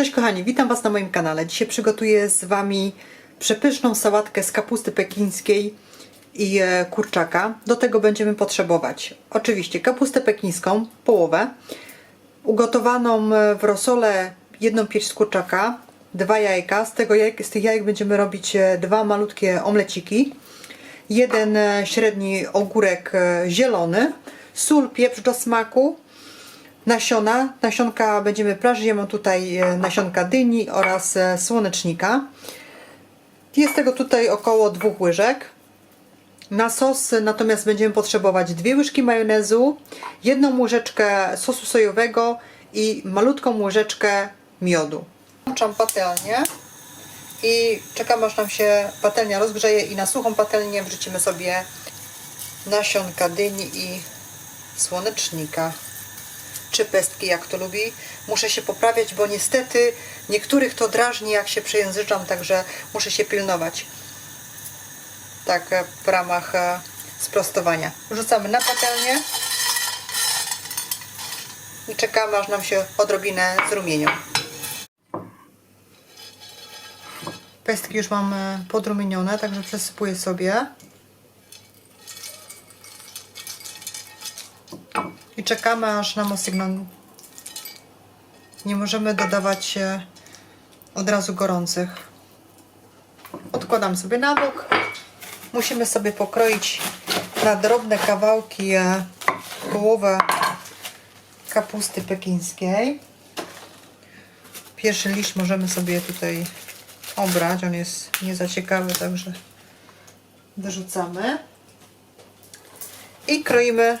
Cześć kochani, witam Was na moim kanale. Dzisiaj przygotuję z Wami przepyszną sałatkę z kapusty pekińskiej i e, kurczaka. Do tego będziemy potrzebować oczywiście kapustę pekińską, połowę, ugotowaną e, w rosole jedną pierś kurczaka, dwa jajka. Z, tego z tych jajek będziemy robić e, dwa malutkie omleciki, jeden średni ogórek zielony, sól, pieprz do smaku, nasiona. Nasionka będziemy prażyć. Ja mam tutaj e, nasionka dyni oraz e, słonecznika. Jest tego tutaj około dwóch łyżek. Na sos natomiast będziemy potrzebować dwie łyżki majonezu, jedną łyżeczkę sosu sojowego i malutką łyżeczkę miodu. Włączam patelnię i czekam aż nam się patelnia rozgrzeje i na suchą patelnię wrzucimy sobie nasionka dyni i słonecznika czy pestki, jak to lubi. Muszę się poprawiać, bo niestety niektórych to drażni, jak się przejęzyczam, także muszę się pilnować. Tak e, w ramach e, sprostowania. Rzucamy na patelnię i czekamy, aż nam się odrobinę zrumienią. Pestki już mam e, podrumienione, także przesypuję sobie. I czekamy aż nam ostygną. Nie możemy dodawać od razu gorących. Odkładam sobie na bok. Musimy sobie pokroić na drobne kawałki e, połowę kapusty pekińskiej. Pierwszy liść możemy sobie tutaj obrać. On jest nie za ciekawy, także wyrzucamy. I kroimy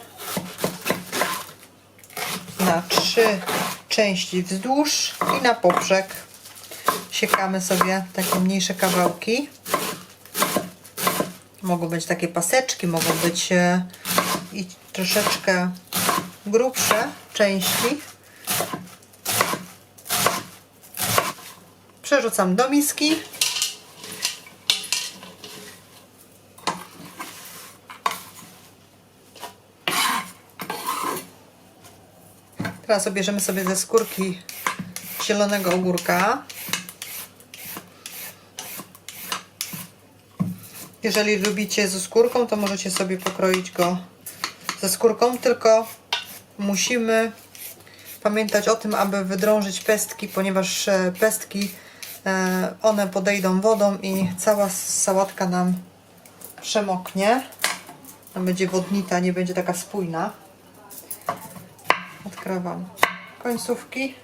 na trzy części wzdłuż i na poprzek. Siekamy sobie takie mniejsze kawałki. Mogą być takie paseczki, mogą być e, i troszeczkę grubsze części. Przerzucam do miski. Teraz obierzemy sobie ze skórki zielonego ogórka. Jeżeli lubicie ze skórką, to możecie sobie pokroić go ze skórką, tylko musimy pamiętać o tym, aby wydrążyć pestki, ponieważ e, pestki e, one podejdą wodą i cała sałatka nam przemoknie. Będzie wodnita, nie będzie taka spójna odkrywam. Końcówki.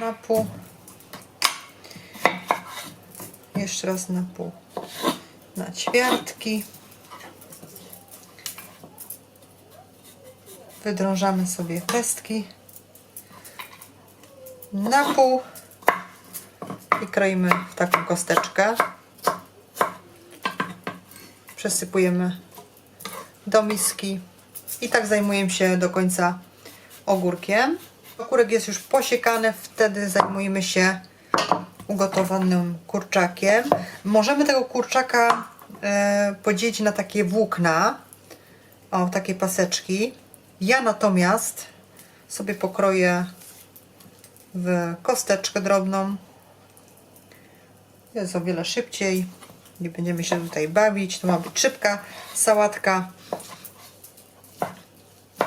Na pół. Jeszcze raz na pół. Na ćwiartki wydrążamy sobie pestki na pół. I kroimy w taką kosteczkę. Przesypujemy do miski i tak zajmuję się do końca ogórkiem. Ogórek jest już posiekany, wtedy zajmujemy się ugotowanym kurczakiem. Możemy tego kurczaka e, podzielić na takie włókna, o takie paseczki. Ja natomiast sobie pokroję w kosteczkę drobną. Jest o wiele szybciej. Nie będziemy się tutaj bawić. To ma być szybka sałatka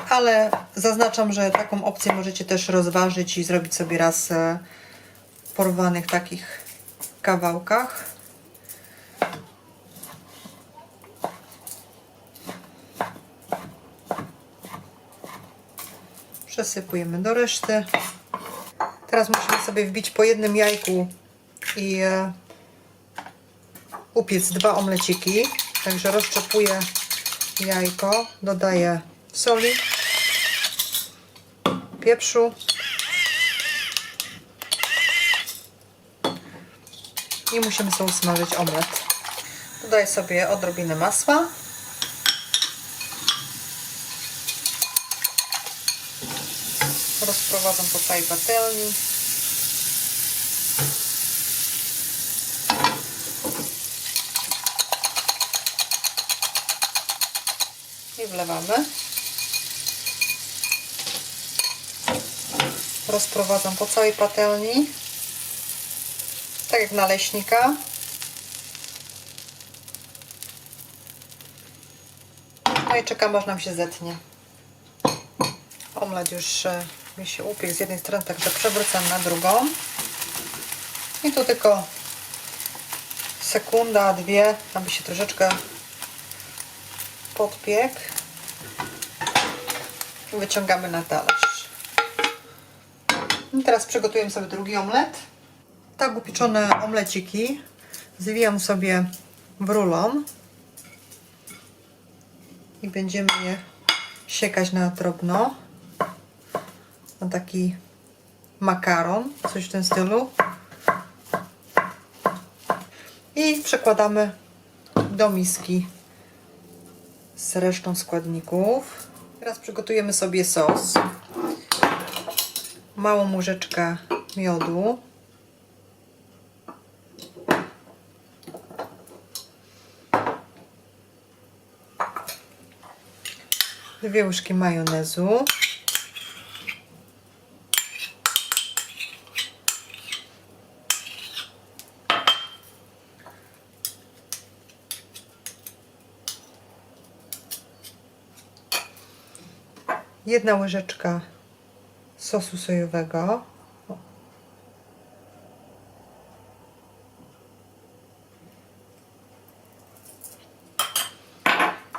ale zaznaczam, że taką opcję możecie też rozważyć i zrobić sobie raz e, w porwanych takich kawałkach. Przesypujemy do reszty. Teraz musimy sobie wbić po jednym jajku i e, upiec dwa omleciki. Także rozczepuję jajko, dodaję soli, pieprzu i musimy sobie usmażyć omlet. Dodaję sobie odrobinę masła. Rozprowadzam po całej patelni. I wlewamy. Rozprowadzam po całej patelni. Tak jak naleśnika. No i czekam aż nam się zetnie. Omlet już e, mi się upiekł z jednej strony, także przewracam na drugą. I tu tylko sekunda, dwie, aby się troszeczkę podpiekł. I wyciągamy na talerz. I teraz przygotujemy sobie drugi omlet. Tak upieczone omleciki zwijam sobie w rulon i będziemy je siekać na drobno na taki makaron, coś w tym stylu i przekładamy do miski z resztą składników. Teraz przygotujemy sobie sos. Małą łyżeczkę miodu. Dwie łyżki majonezu. Jedna łyżeczka sosu sojowego.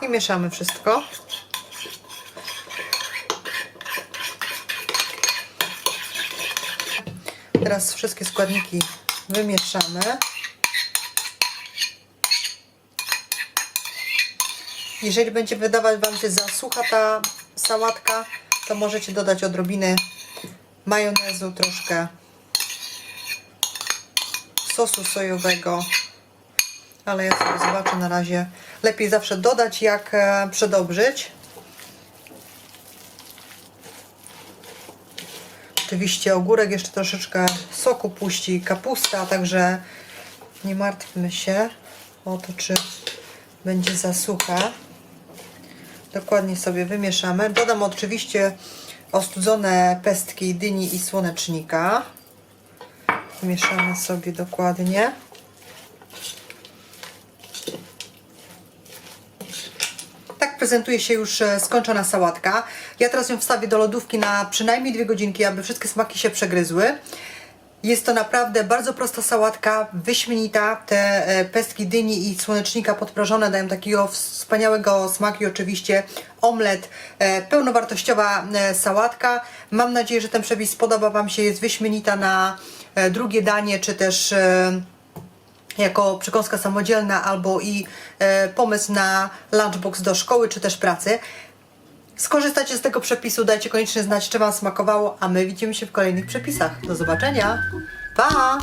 I mieszamy wszystko. Teraz wszystkie składniki wymieszamy. Jeżeli będzie wydawać Wam się za sucha ta sałatka, to możecie dodać odrobinę majonezu, troszkę sosu sojowego. Ale ja sobie zobaczę na razie. Lepiej zawsze dodać, jak e, przedobrzyć. Oczywiście ogórek jeszcze troszeczkę soku puści, kapusta, także nie martwmy się o to, czy będzie za suche. Dokładnie sobie wymieszamy. Dodam oczywiście ostudzone pestki dyni i słonecznika. Mieszamy sobie dokładnie. Tak prezentuje się już e, skończona sałatka. Ja teraz ją wstawię do lodówki na przynajmniej dwie godzinki, aby wszystkie smaki się przegryzły. Jest to naprawdę bardzo prosta sałatka, wyśmienita. Te e, pestki dyni i słonecznika podprażone dają takiego wspaniałego smaku i oczywiście omlet, e, pełnowartościowa e, sałatka. Mam nadzieję, że ten przepis spodoba Wam się, jest wyśmienita na e, drugie danie, czy też jako przekąska samodzielna albo i pomysł na lunchbox do szkoły czy też pracy. Skorzystacie z tego przepisu, dajcie koniecznie znać, czy Wam smakowało, a my widzimy się w kolejnych przepisach. Do zobaczenia. Pa!